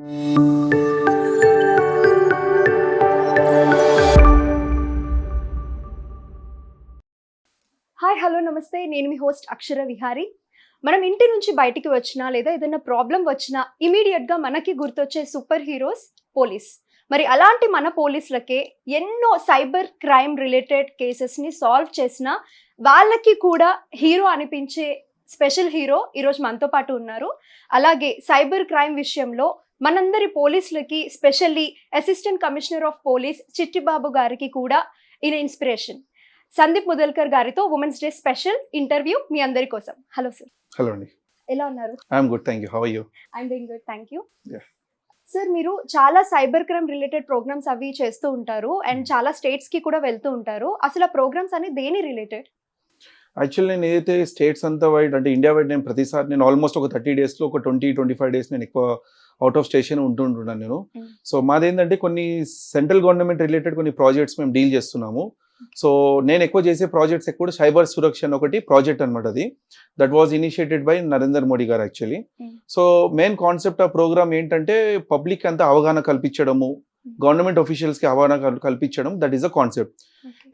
Hi hello నమస్తే. నేను మీ host అక్షర విహారి. మనం ఇంటి నుంచి బయటికి వచ్చినా లేదా ఏదైనా ప్రాబ్లం వచ్చినా ఇమీడియట్గా మనకి గుర్తొచ్చే సూపర్ హీరోస్ పోలీస్. మరి అలాంటి మన పోలీసులకే ఎన్నో సైబర్ క్రైమ్ రిలేటెడ్ కేసెస్ని సాల్వ్ చేసిన వాళ్ళకి కూడా హీరో అనిపించే స్పెషల్ హీరో ఈరోజు మనతో పాటు ఉన్నారు. అలాగే సైబర్ క్రైమ్ విషయంలో మనందరి పోలీసులకి specially assistant commissioner of police Chittibabu గారికి కూడా ఈయన ఇన్స్పిరేషన్. సందీప్ ముదల్కర్ గారితో ఉమెన్స్ డే స్పెషల్ ఇంటర్వ్యూ మీ అందరి కోసం. హలో సార్ హలో అండి ఎలా ఉన్నారు? I'm good thank you how you I'm doing good thank you. Sir మీరు చాలా సైబర్ క్రైమ్ రిలేటెడ్ ప్రోగ్రామ్స్ అవి చేస్తూ ఉంటారు అండ్ చాలా స్టేట్స్కి కూడా వెళ్తూ ఉంటారు. అసలు ఆ ప్రోగ్రామ్స్ అన్ని దేని రిలేటెడ్ యాక్చువల్లీ నేను ఏదైతే స్టేట్స్ అంతా వైడ్ అంటే ఇండియా వైడ్ నేను ప్రతిసారి నేను ఆల్మోస్ట్ ఒక థర్టీ డేస్లో ఒక ట్వంటీ ట్వంటీ ఫైవ్ డేస్ నేను ఎక్కువ అవుట్ ఆఫ్ స్టేషన్ ఉంటుంటున్నాను నేను. సో మాదేంటంటే కొన్ని సెంట్రల్ గవర్నమెంట్ రిలేటెడ్ కొన్ని ప్రాజెక్ట్స్ మేము డీల్ చేస్తున్నాము. సో నేను ఎక్కువ చేసే ప్రాజెక్ట్స్ ఎక్కువ సైబర్ సురక్ష అని ఒకటి ప్రాజెక్ట్ అనమాట అది. That was initiated by Narender Modi garu actually. So main concept ఆ ప్రోగ్రామ్ ఏంటంటే పబ్లిక్ అంతా అవగాహన కల్పించడము గవర్నమెంట్కి అవగాహన కల్- కల్పించడం దట్ ఈస్ అ కాన్సెప్ట్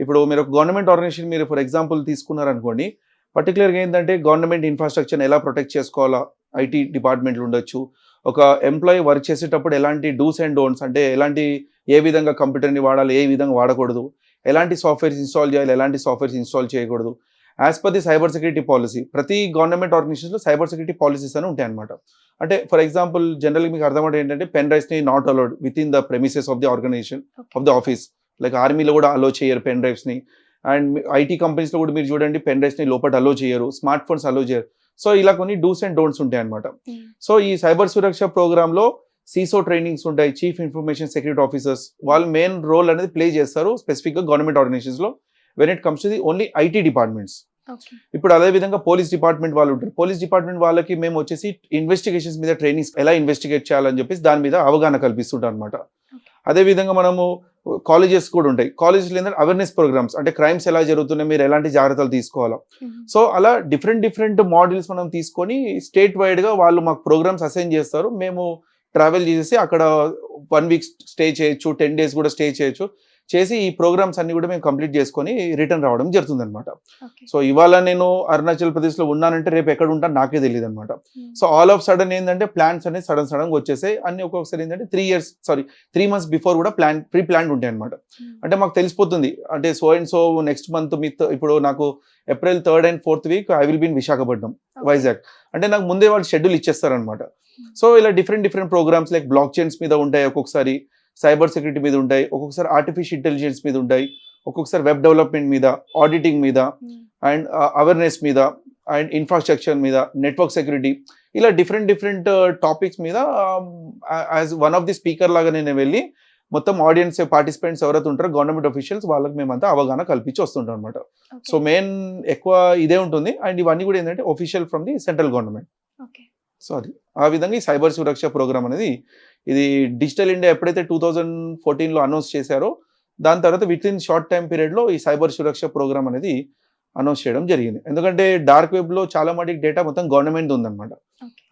ఇప్పుడు మీరు ఒక గవర్నమెంట్ ఆర్గనైజేషన్ మీరు ఫర్ ఎగ్జాంపుల్ తీసుకున్నారనుకోండి పర్టికులర్గా ఏంటంటే గవర్నమెంట్ ఇన్ఫ్రాస్ట్రక్చర్ ఎలా ప్రొటెక్ట్ చేసుకోవాలా ఐటీ డిపార్ట్మెంట్లు ఉండొచ్చు ఒక ఎంప్లాయీ వర్క్ చేసేటప్పుడు ఎలాంటి డూస్ అండ్ డోంట్స్ అంటే ఎలాంటి ఏ విధంగా కంప్యూటర్ని వాడాలి ఏ విధంగా వాడకూడదు ఎలాంటి సాఫ్ట్వేర్స్ ఇన్స్టాల్ చేయాలి ఎలాంటి సాఫ్ట్వేర్స్ ఇన్స్టాల్ చేయకూడదు as per the cyber security policy ప్రతి గవర్నమెంట్ ఆర్గనైజేషన్లో సైబర్ సెక్యూరిటీ పాలసీస్ అని ఉంటాయి అనమాట అంటే ఫర్ ఎగ్జాంపుల్ జనరల్గా మీకు అర్థమవుతుంది ఏంటంటే pen డ్రైవ్స్ని not allowed within the premises of the organisation of the office like ఆర్మీలో కూడా అలో చేయరు పెన్ డ్రైవ్స్ని అండ్ ఐటీ కంపెనీస్లో కూడా మీరు చూడండి పెన్ డ్రైవ్స్ని లోపల అలో చేయరు స్మార్ట్ ఫోన్స్ అలో చేయరు. సో ఇలా కొన్ని డూస్ అండ్ డోంట్స్ ఉంటాయి అనమాట సో ఈ సైబర్ సురక్ష ప్రోగ్రాంలో సీసో ట్రైనింగ్స్ ఉంటాయి చీఫ్ ఇన్ఫర్మేషన్ సెక్యూరిటీ ఆఫీసర్స్. వాళ్ళు మెయిన్ రోల్ అనేది ప్లే చేస్తారు స్పెసిఫిక్గా government ఆర్గనైజేషన్స్లో. When it comes to the only IT departments ఇప్పుడు అదే విధంగా పోలీస్ డిపార్ట్మెంట్ వాళ్ళు ఉంటారు. పోలీస్ డిపార్ట్మెంట్ వాళ్ళకి మేము వచ్చేసి ఇన్వెస్టిగేషన్స్ మీద ట్రైనింగ్స్ ఎలా ఇన్వెస్టిగేట్ చేయాలని చెప్పేసి దాని మీద అవగాహన కల్పిస్తుంటాం అనమాట అదే విధంగా మనము కాలేజెస్ కూడా ఉంటాయి. కాలేజెస్లో ఏంటంటే అవేర్నెస్ ప్రోగ్రామ్స్ అంటే క్రైమ్స్ ఎలా జరుగుతున్నాయి మీరు ఎలాంటి జాగ్రత్తలు తీసుకోవాలా. సో అలా డిఫరెంట్ డిఫరెంట్ మోడల్స్ మనం తీసుకొని స్టేట్ వైడ్గా వాళ్ళు మాకు ప్రోగ్రామ్స్ అసైన్ చేస్తారు. మేము ట్రావెల్ చేసేసి అక్కడ వన్ వీక్ స్టే చేయొచ్చు టెన్ డేస్ కూడా స్టే చేయొచ్చు. చేసి ఈ ప్రోగ్రామ్స్ అన్ని కూడా మేము కంప్లీట్ చేసుకొని రిటర్న్ రావడం జరుగుతుంది అనమాట సో ఇవాళ నేను అరుణాచల్ ప్రదేశ్లో ఉన్నానంటే రేపు ఎక్కడ ఉంటాను నాకే తెలియదు అనమాట సో ఆల్ ఆఫ్ సడన్ ఏంటంటే ప్లాన్స్ అనేది సడన్ సడన్ వచ్చేసాయి. అన్ని ఒక్కొక్కసారి ఏంటంటే three years sorry three months before కూడా ప్లాన్ ప్రీ ప్లాన్ ఉంటాయి అనమాట అంటే మాకు తెలిసిపోతుంది. అంటే so and so next month మీ ఇప్పుడు నాకు April third and fourth week I will been Visakhapatnam Vizag అంటే నాకు ముందే వాళ్ళు షెడ్యూల్ ఇచ్చేస్తారనమాట సో ఇలా different different programmes like block chains మీద ఉంటాయి ఒక్కొక్కసారి. సైబర్ సెక్యూరిటీ మీద ఉంటాయి ఒక్కొక్కసారి ఆర్టిఫిషియల్ ఇంటెలిజెన్స్ మీద ఉంటాయి ఒక్కొక్కసారి వెబ్ డెవలప్మెంట్ మీద ఆడిటింగ్ మీద అండ్ అవేర్నెస్ మీద అండ్ ఇన్ఫ్రాస్ట్రక్చర్ మీద నెట్వర్క్ సెక్యూరిటీ ఇలా డిఫరెంట్ డిఫరెంట్ టాపిక్స్ మీద as one of the speaker లాగా నేను వెళ్ళి మొత్తం ఆడియన్స్ పార్టిసిపెంట్స్ ఎవరైతే ఉంటారో గవర్నమెంట్ అఫీషియల్స్ వాళ్ళకి మేమంతా అవగాహన కల్పించి వస్తుంటాం అనమాట సో మెయిన్ ఎక్కువ ఇదే ఉంటుంది. అండ్ ఇవన్నీ కూడా ఏంటంటే official from the central government so అది ఆ విధంగా ఈ సైబర్ సురక్ష ప్రోగ్రామ్ అనేది ఇది డిజిటల్ ఇండియా ఎప్పుడైతే టూ థౌజండ్ ఫోర్టీన్లో అనౌన్స్ చేశారో దాని తర్వాత విత్ ఇన్ షార్ట్ టైం పీరియడ్లో ఈ సైబర్ సురక్ష ప్రోగ్రామ్ అనేది అనౌన్స్ చేయడం జరిగింది. ఎందుకంటే డార్క్ వెబ్లో చాలా మటుకు డేటా మొత్తం గవర్నమెంట్ ఉందన్నమాట.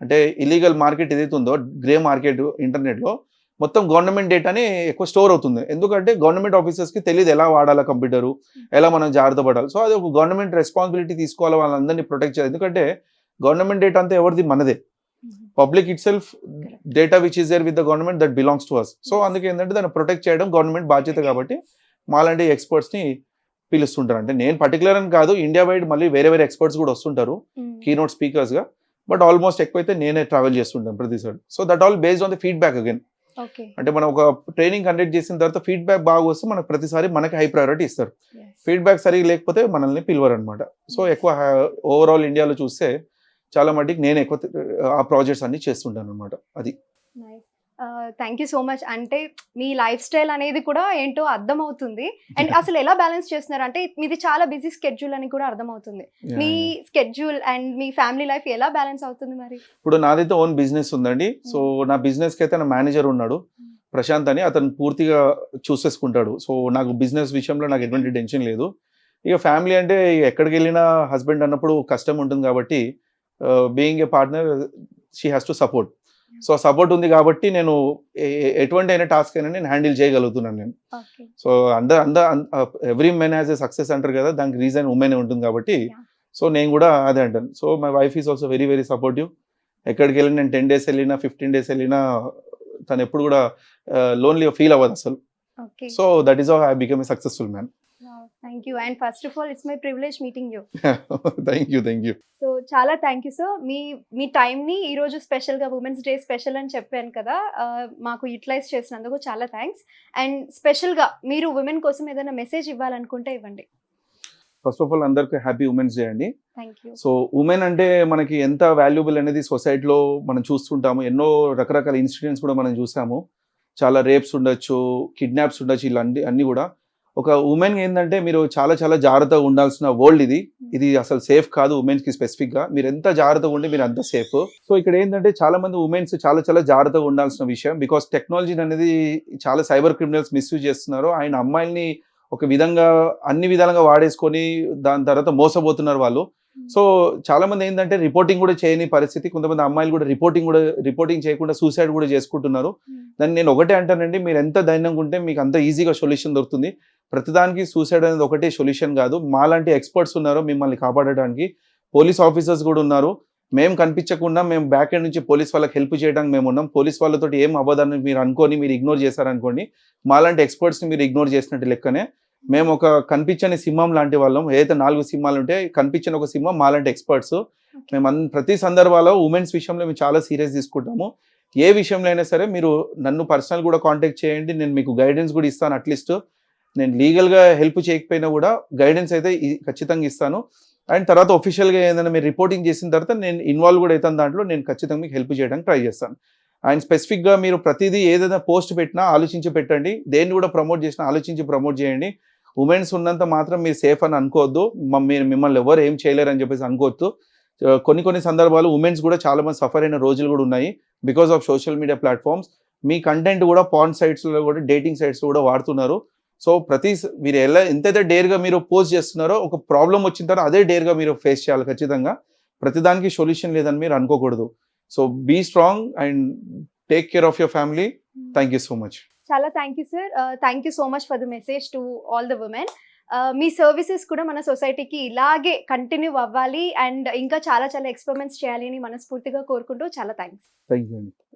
అంటే ఇలీగల్ మార్కెట్ ఏదైతే ఉందో గ్రే మార్కెట్ ఇంటర్నెట్లో మొత్తం గవర్నమెంట్ డేటానే ఎక్కువ స్టోర్ అవుతుంది. ఎందుకంటే గవర్నమెంట్ ఆఫీసర్స్కి తెలియదు ఎలా వాడాలా కంప్యూటరు ఎలా మనం జాగ్రత్త పడాలి. సో అది ఒక గవర్నమెంట్ రెస్పాన్సిబిలిటీ తీసుకోవాలి వాళ్ళందరినీ ప్రొటెక్ట్ చేయాలి. ఎందుకంటే గవర్నమెంట్ డేటా అంతా ఎవరిది మనదే. Public itself data which is there with the government that belongs to us so అందుకే ఏంటంటే దాన్ని ప్రొటెక్ట్ చేయడం గవర్నమెంట్ బాధ్యత కాబట్టి మాలాంటి ఎక్స్పర్ట్స్ని పిలుస్తుంటారు. అంటే నేను పర్టికులర్ అని కాదు ఇండియా వైడ్ మళ్ళీ వేరే వేరే ఎక్స్పర్ట్స్ కూడా వస్తుంటారు కీనోట్ స్పీకర్స్గా బట్ ఆల్మోస్ట్ ఎక్కువైతే నేనే ట్రావెల్ చేస్తుంటాను ప్రతిసారి so that all based on the feedback again అంటే మనం ఒక ట్రైనింగ్ కండక్ట్ చేసిన తర్వాత ఫీడ్బ్యాక్ బాగా వస్తే మనకు ప్రతిసారి మనకి హై ప్రయారిటీ ఇస్తారు. ఫీడ్బ్యాక్ సరిగా లేకపోతే మనల్ని పిలవరు అనమాట సో ఎక్కువ ఓవరాల్ ఇండియాలో చూస్తే చాలా మటుకు నేను ఎక్కువ ఆ ప్రాజెక్ట్స్ అన్ని చేస్తుంటాను అనమాట అది. థ్యాంక్ యూ సో మచ్ అంటే మీ లైఫ్ స్టైల్ అనేది కూడా ఏంటో అర్థమవుతుంది. అండ్ అసలు ఎలా బ్యాలెన్స్ చేస్తున్నారు? అంటే మీది చాలా బిజీ స్కెడ్యూల్ అని కూడా అర్థమవుతుంది. మీ స్కెడ్యూల్ అండ్ మీ ఫ్యామిలీ లైఫ్ ఎలా బ్యాలెన్స్ అవుతుంది మరి? ఇప్పుడు నాదైతే ఓన్ బిజినెస్ ఉందండి. సో నా బిజినెస్కి అయితే నా మేనేజర్ ఉన్నాడు. ప్రశాంత్ అని అతను పూర్తిగా చూసేసుకుంటాడు. సో నాకు బిజినెస్ విషయంలో నాకు ఎటువంటి టెన్షన్ లేదు. ఇక ఫ్యామిలీ అంటే ఎక్కడికి వెళ్ళినా హస్బెండ్ అన్నప్పుడు కష్టం ఉంటుంది కాబట్టి being a partner she has to support so support ఉంది కాబట్టి నేను ఏ- ఏ- ఎటువంటి అయినా టాస్క్ అయినా నేను హ్యాండిల్ చేయగలుగుతున్నాను నేను. సో అందర్ అందర్ every men has a success అంటారు కదా దానికి రీజన్ ఉమెన్ ఉంటుంది కాబట్టి. సో నేను కూడా అదే అంటాను. So my wife is also very very supportive ఎక్కడికి వెళ్ళినా నేను టెన్ డేస్ వెళ్ళినా ఫిఫ్టీన్ డేస్ వెళ్ళినా తను ఎప్పుడు కూడా లోన్లీ ఫీల్ అవ్వదు అసలు. So that is I become a successful man thank you. And first of all it's my privilege meeting you. Thank you thank you so చాలా థ్యాంక్ యూ సార్. మీ మీ టైంని ఈరోజు స్పెషల్గా ఉమెన్స్ డే స్పెషల్ అని చెప్పాను కదా మాకు యూటిలైజ్ చేసినందుకు చాలా థ్యాంక్స్ అండ్ స్పెషల్గా మీరు ఉమెన్ కోసం ఏదైనా మెసేజ్ ఇవ్వాలనుకుంటే ఇవ్వండి. ఫస్ట్ ఆఫ్ ఆల్ అందరికి హ్యాపీ ఉమెన్స్ డే అండి. సో ఉమెన్ అంటే మనకి ఎంత వాల్యుబుల్ అనేది సొసైటీలో మనం చూస్తుంటాము. ఎన్నో రకరకాల ఇన్సిడెంట్స్ కూడా మనం చూసాము. చాలా రేప్స్ ఉండొచ్చు కిడ్నాప్స్ ఉండొచ్చు ఇలా అన్ని అన్ని కూడా. ఒక ఉమెన్ ఏంటంటే మీరు చాలా చాలా జాగ్రత్తగా ఉండాల్సిన వరల్డ్ ఇది. ఇది అసలు సేఫ్ కాదు ఉమెన్స్కి స్పెసిఫిక్గా. మీరు ఎంత జాగ్రత్తగా ఉంటే మీరు అంత సేఫ్ సో ఇక్కడ ఏంటంటే చాలా మంది ఉమెన్స్ చాలా చాలా జాగ్రత్తగా ఉండాల్సిన విషయం. బికాస్ టెక్నాలజీ అనేది చాలా సైబర్ క్రిమినల్స్ మిస్యూజ్ చేస్తున్నారు. ఆయన అమ్మాయిల్ని ఒక విధంగా అన్ని విధాలుగా వాడేసుకొని దాని తర్వాత మోసపోతున్నారు వాళ్ళు. సో చాలా మంది ఏంటంటే రిపోర్టింగ్ కూడా చేయని పరిస్థితి. కొంతమంది అమ్మాయిలు కూడా రిపోర్టింగ్ కూడా రిపోర్టింగ్ చేయకుండా సూసైడ్ కూడా చేసుకుంటున్నారు. దాన్ని నేను ఒకటే అంటానండి మీరు ఎంత ధైర్యంగా ఉంటే మీకు అంత ఈజీగా సొల్యూషన్ దొరుకుతుంది. ప్రతిదానికి సూసైడ్ అనేది ఒకటే సొల్యూషన్ కాదు. మాలాంటి ఎక్స్పర్ట్స్ ఉన్నారు మిమ్మల్ని కాపాడడానికి. పోలీస్ ఆఫీసర్స్ కూడా ఉన్నారు. మేము కనిపించకుండా మేము బ్యాక్ ఎండ్ నుంచి పోలీస్ వాళ్ళకి హెల్ప్ చేయడానికి మేము ఉన్నాం. పోలీస్ వాళ్ళతో ఏం అవ్వదని మీరు అనుకొని మీరు ఇగ్నోర్ చేశారనుకోండి మాలాంటి ఎక్స్పర్ట్స్ని మీరు ఇగ్నోర్ చేసినట్టు లెక్కనే మేము ఒక కనిపించని సింహం లాంటి వాళ్ళం. ఏదైతే నాలుగు సింహాలు ఉంటే కనిపించని ఒక సింహం మాలాంటి ఎక్స్పర్ట్స్. మేము ప్రతి సందర్భాల్లో ఉమెన్స్ విషయంలో మేము చాలా సీరియస్ తీసుకుంటాము. ఏ విషయంలో అయినా సరే మీరు నన్ను పర్సనల్ కూడా కాంటాక్ట్ చేయండి. నేను మీకు గైడెన్స్ కూడా ఇస్తాను అట్లీస్ట్ నేను లీగల్గా హెల్ప్ చేయకపోయినా కూడా గైడెన్స్ అయితే ఖచ్చితంగా ఇస్తాను. అండ్ తర్వాత ఒఫిషియల్గా ఏదైనా మీరు రిపోర్టింగ్ చేసిన తర్వాత నేను ఇన్వాల్వ్ కూడా అవుతాను దాంట్లో. నేను ఖచ్చితంగా మీకు హెల్ప్ చేయడానికి ట్రై చేస్తాను. అండ్ స్పెసిఫిక్గా మీరు ప్రతిదీ ఏదైనా పోస్ట్ పెట్టినా ఆలోచించి పెట్టండి. దేన్ని కూడా ప్రమోట్ చేసినా ఆలోచించి ప్రమోట్ చేయండి. ఉమెన్స్ ఉన్నంత మాత్రం మీరు సేఫ్ అని అనుకోవద్దు. మీరు మిమ్మల్ని ఎవరు ఏం చేయలేరు అని చెప్పేసి అనుకోవద్దు. కొన్ని కొన్ని సందర్భాలు ఉమెన్స్ కూడా చాలా మంది సఫర్ అయిన రోజులు కూడా ఉన్నాయి. Because of social media platforms me content కూడా పాన్ సైట్స్లో కూడా డేటింగ్ సైట్స్ కూడా వాడుతున్నారు. సో ప్రతి మీరు ఎలా ఎంతైతే డేర్గా మీరు పోస్ట్ చేస్తున్నారో ఒక ప్రాబ్లం వచ్చిన తర్వాత అదే డేర్గా మీరు ఫేస్ చేయాలి ఖచ్చితంగా. ప్రతిదానికి సొల్యూషన్ లేదని మీరు అనుకోకూడదు. So be strong and take care of your family thank you so much చాలా thank you sir thank you so much for the message to all the women me services కూడా మన సొసైటీకి ఇలాగే కంటిన్యూ అవ్వాలి and ఇంకా చాలా చాలా experiments చేయాలి అని మనస్ఫూర్తిగా కోరుకుంటూ చాలా థ్యాంక్స్ థ్యాంక్ యూ